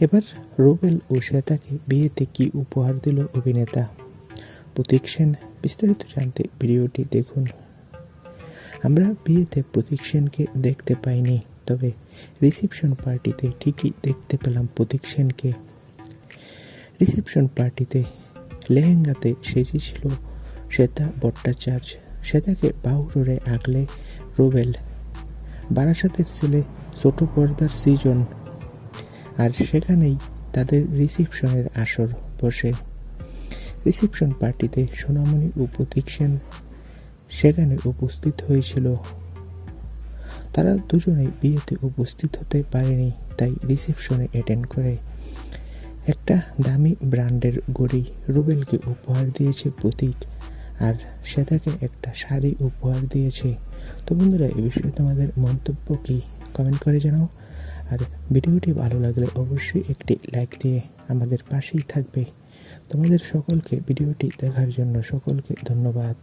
এবার রুবেল ও শ্বেতাকে বিয়েতে কি উপহার দিল অভিনেতা? প্রতীক সেন বিস্তারিত জানতে ভিডিওটি দেখুন। আমরা বিয়েতে প্রতীক সেনকে দেখতে পাইনি, তবে রিসেপশন পার্টিতে ঠিকই দেখতে পেলাম প্রতীক সেনকে। রিসেপশন পার্টিতে লেহেঙ্গাতে সেজেছিল শ্বেতা ভট্টাচার্য। শ্বেতাকে বাহুরে আগলে রুবেল। বারাসাতের ছেলে ছোট পর্দার সিজন আর সেখানেই তাদের রিসেপশনের আসর বসে। রিসেপশন পার্টিতে সোনামণি ও প্রতীক সেন সেখানে উপস্থিত হয়েছিল। তারা দুজনেই বিয়েতে উপস্থিত হতে পারেনি, তাই রিসেপশনে অ্যাটেন্ড করে। একটা দামি ব্র্যান্ডের গড়ি রুবেলকে উপহার দিয়েছে প্রতীক, আর সে তাকে একটা শাড়ি উপহার দিয়েছে। তো বন্ধুরা, এ বিষয়ে তোমাদের মন্তব্য কি? কমেন্ট করে জানাও। আর ভিডিওটি ভালো লাগলে অবশ্যই একটি লাইক দিয়ে আমাদের পাশেই থাকবে। তোমাদের সকলকে ভিডিওটি দেখার জন্য সকলকে ধন্যবাদ।